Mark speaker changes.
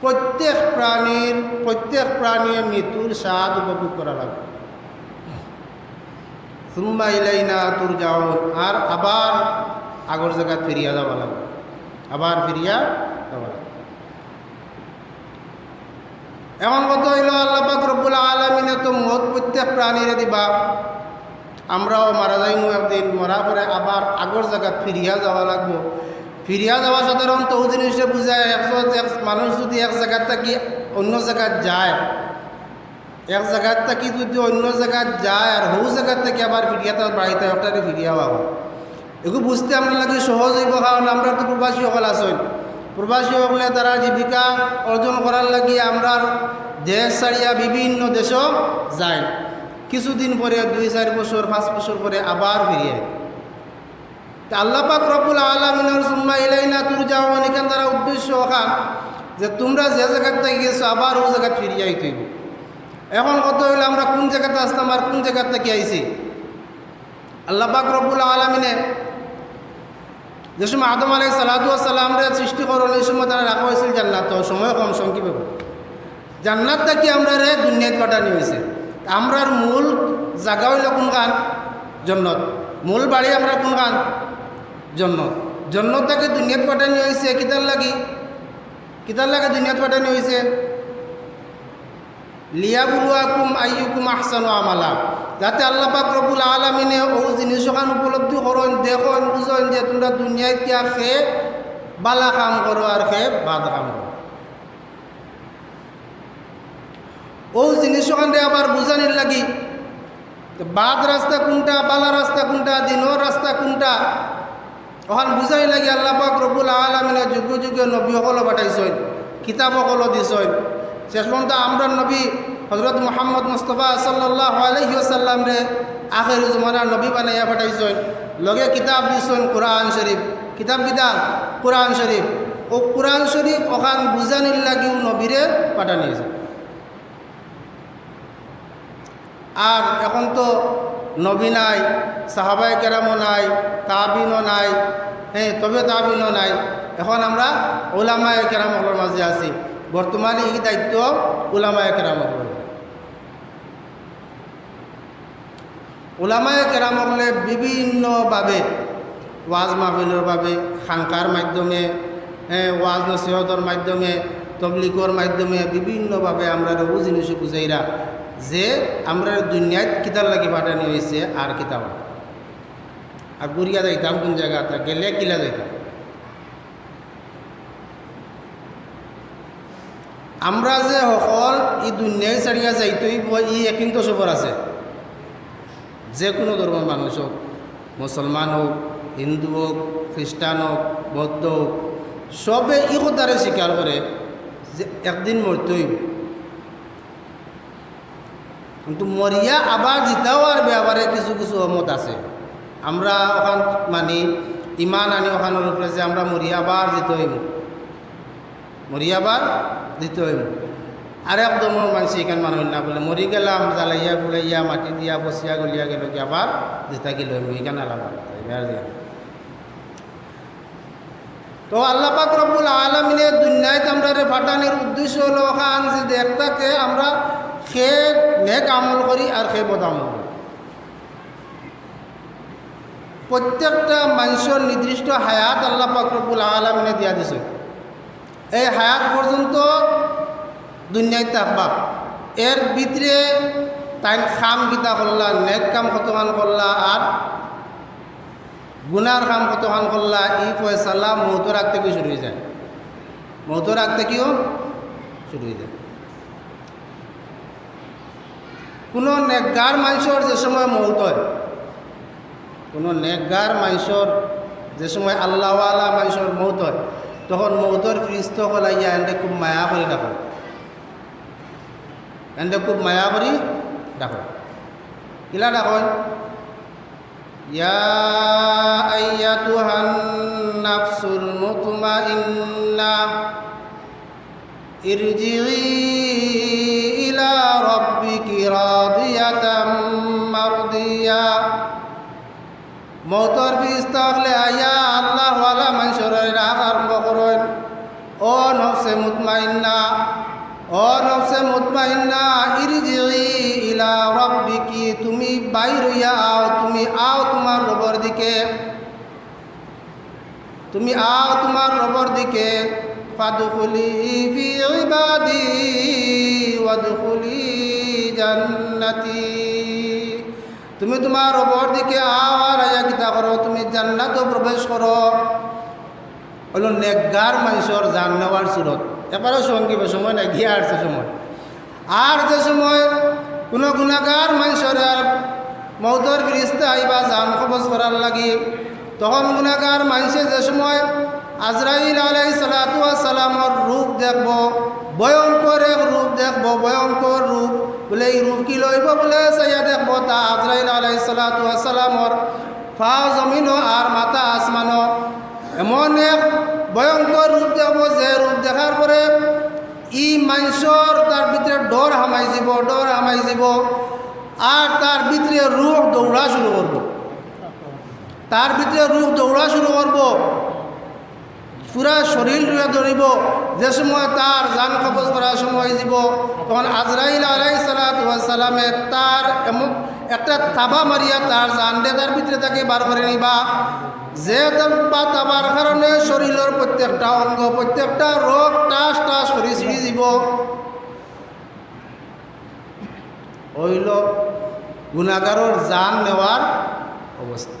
Speaker 1: প্রত্যেক প্রাণীর প্রত্যেক প্রাণীর মৃত্যুর স্বাদ উপভোগ করা লাগবে। সুম্মা ইলাইনা তুর যাওন আর আবার আগর জায়গায় ফিরিয়া যাওয়া লাগবে। আবার ফিরিয়া যাওয়া লাগবে। এমন কথা হইল আল্লাহ পাক রব্বুল আলমিনে তো মত প্রত্যেক প্রাণীরে দিবা। আমরাও মারা যাইমু একদিন, মরা পরে আবার আগর জায়গা ফিরিয়া যাওয়া লাগবো। ফিরিয়া যাওয়া সাধারণত ও জিনিসে বুঝায় একশো এক মানুষ যদি এক জায়গার থাকি অন্য জায়গায় যায়। এক জায়গার থাকি যদি অন্য জায়গায় যায় আর হৌ জায়গার থেকে আবার ফিরিয়া তার বাড়িতে একটারে ফিরিয়া পাবো। এগুলো বুঝতে আমরা লাগে সহজ হইব কারণ আমরা তো প্রবাসী সকল আসেন প্রবাসী হলে তারা জীবিকা অর্জন করার লাগি আমরা দেশ ছাড়িয়া বিভিন্ন দেশও যায় কিছুদিন পরে, দুই, চার বছর, পাঁচ বছর পরে আবার ফিরিয়ে তা আল্লাহ পাক রব্বুল আলমিনের সুম্মা ইলাইনা তুর যাও এখান তারা উদ্দেশ্য ওখান যে তোমরা যে জায়গার থেকে গেছো, আবার ও জায়গা ফিরিয়ে আইতে এখন কত হইলে, আমরা কোন জায়গাতে আসতাম আর কোন জায়গার থেকে আইছি? আল্লাহ পাক রব্বুল আলমিনে যে সময় আদম আলাই সালাদুয়াসাল্লামরে সৃষ্টি করুন এই সময় তারা রাখা হয়েছিল জান্নাত। সময় কম সংক্ষেপে জান্নাত থাকি আমরা রে দুনিয়াত পাঠানি হয়েছে? আমরার মূল জাগা হইল কোন গান জন্নত। মূল বাড়ি আমরা কোন গান জন্নত। জন্নত থেকে দুনিয়াত পাঠানি হয়েছে? কিতার লাগি? কিতার লাগে দুনিয়াত পাঠানি হয়েছে? লিয়াবুলুয়াকুম আইয়ুকুম আহসানু আমালা। যাতে আল্লাহ পাক রব্বুল আলমিনে ও জিনিস উপলব্ধি করেন, দেখেন, বুঝেন যে তোমরা দুনিয়ায় কিয়া খে বালা কাম করো আর খে বাদ কাম করো। ও জিনিস আবার বুঝানির লাগি বাদ রাস্তা কোনটা, বালা রাস্তা কোনটা, দিনর রাস্তা কোনটা ওখান বুঝাই লাগি আল্লাহ পাক রব্বুল আলমিনে যুগে যুগে নবী সকল পাঠাইছেন কিতাব সকল দিছেন। শেষ পর্যন্ত আমরা নবী হজরত মোহাম্মদ মুস্তফা সাল্লাহ আলহিউসাল্লাম রে আখের জমানার নবী বানাইয়া পাঠাইছেন। লগে কিতাব দিছেন কোরআন শরীফ। কিতাব কিতাব কোরআন শরীফ। ও কোরআন শরীফ ওখান বুঝানির লাগিও নবীরে পাঠানিয়েছে আর এখন তো নবী নাই সাহাবাই কেরামও নাই, তাবিনও নাই হ্যাঁ তবে তাবিনও নাই। এখন আমরা ওলামায় কেরামকলের মাঝে আছি। বর্তমানে এই দায়িত্ব ওলামায় কেরামকলের ওলামায় কেরামকলে বিভিন্নভাবে ওয়াজ মাহফিলের বাবে খানকার মাধ্যমে হ্যাঁ ওয়াজ নসিহতর মাধ্যমে, তবলিগর মাধ্যমে বিভিন্নভাবে আমরা রবু জিনিস বুঝাইরা যে আমরা দুনিয়াত কিতাব লাগি পাঠানি হয়েছে আর কিতাব। আর গুড়িয়া যাইতাম কোন জায়গাটা গেলে কিলা যাইতাম। আমরা যে সকল ই দুনিয়ায় ছাড়িয়া যাইতই ই একিন্ত সবর আছে। যে কোনো ধর্মের মানুষ হোক মুসলমান হোক হিন্দু হোক খ্রিস্টান হোক বৌদ্ধ হোক সবে ই কথারে স্বীকার করে যে একদিন মরতেই কিন্তু মরিয়া আবার জিতাও আর ব্যাপারে কিছু কিছু অমত আছে। আমরা ওখান মানি, ইমান আনি ওখানের যে আমরা মরিয়া আবার দিতে হইব মরিয়া আবার দিতে হইব আর একদম মানুষ এখান মানুষ না বলে। মরি গেলাম, জ্বালাইয়া বুলাইয়া মাটি দিয়া বসিয়া গলিয়া গেল কি আবার? জিতা গেল এখানে আলাদা তো আল্লাহ পাক রব্বুল আলমিনে দুনিয়ায় আমরা ফাটানির উদ্দেশ্য হলো ওখান যে দেখতাকে আমরা সে নেক আমল করি আর সে বদ আমল করি। প্রত্যেকটা মানুষের নির্দিষ্ট হায়াত আল্লাহ পাকরবুল আলমিনে দিয়া দিছে। এই হায়াত পর্যন্ত দুনিয়ায় থাকবা এর ভিতরে তাই খাম গীতা করলা, নেক কাম কতখান করলা, আর গুনার কাম কতখান করলা, ই ফয়সালা মৌতর আগ কি শুরু হয়ে যায়? মৌতর আগ কিও শুরু হয়ে যায়। কোনো নেকগার মানুষের যে সময় মৌত হয়, কোনো নেকগার মানুষের যে সময় আল্লাহওয়ালা মানুষের মৌত হয়, তখন মৌতর ফিরিস্ত হলাইয়া এনে খুব মায়া করে ডাকো এনে খুব মায়া করি ডাকো কিলা ডাকো ইয়া আইয়াতুহান নাফসুল মুতমাইন্না ইরজিই ইলা রাব্বিকি راضية مرضية মৌতর ফিরিস্তা হলে আইয়া আল্লাহ ওয়ালা মানুষের রাগ আরম্ভ করেন ও নফসে মুতমাইন্না ইলা তুমি বাইর আও তুমি আও তোমার রবর দিকে। তুমি আও তোমার রবর দিকে। জান্নাতি। তুমি তোমার রবর দিকে আও আর আয়া কিতা করো, তুমি জান্নাত প্রবেশ করো। হলো নেকগার মানুষের জান নেওয়ার সুরত। এবারও সঙ্গীব সময় নাই গিয়ে আসছে সময়। আর যে সময় কোনো গুণাগার মানুষের মৌতর ফিরিস্তে আইবা জান খবজ করার লাগি, তখন গুণাগার মানুষে যে সময় আজরাইল আলাই সালাতু সালামর রূপ দেখব, ভয়ঙ্কর এক রূপ দেখব, ভয়ঙ্কর রূপ, বলে এই রূপ কি লইব বলে সাইয়া দেখব তা আজরাইল আলাই সালাতু সালামর ফা জমিনও আর মাথা আসমানও। এমন এক ভয়ঙ্কর রূপ দেখব, যে রূপ দেখার পরে ই মানুষর তার ভিতরে ডর হামাই যাব ডর হামাই যাব, আর তার ভিতরে রূপ দৌড়া শুরু করব। তার ভিতরে রূপ দৌড়া শুরু করব। পুরা শরীর রুয়ে ধরিব যে সময় তার জান কবজ করার সময় যাব। তখন আজরাইল আলাই সালামে তার এমন একটা তাবা মারিয়া তার জান দিয়ে তার ভিতরে তাকে বার করে নিবা। যে বা তাবার কারণে শরীরের প্রত্যেকটা অঙ্গ প্রত্যেকটা রোগ টাস টাস করে ছিঁড়ি দিব হইল গুণাগারর জান নেওয়ার অবস্থা।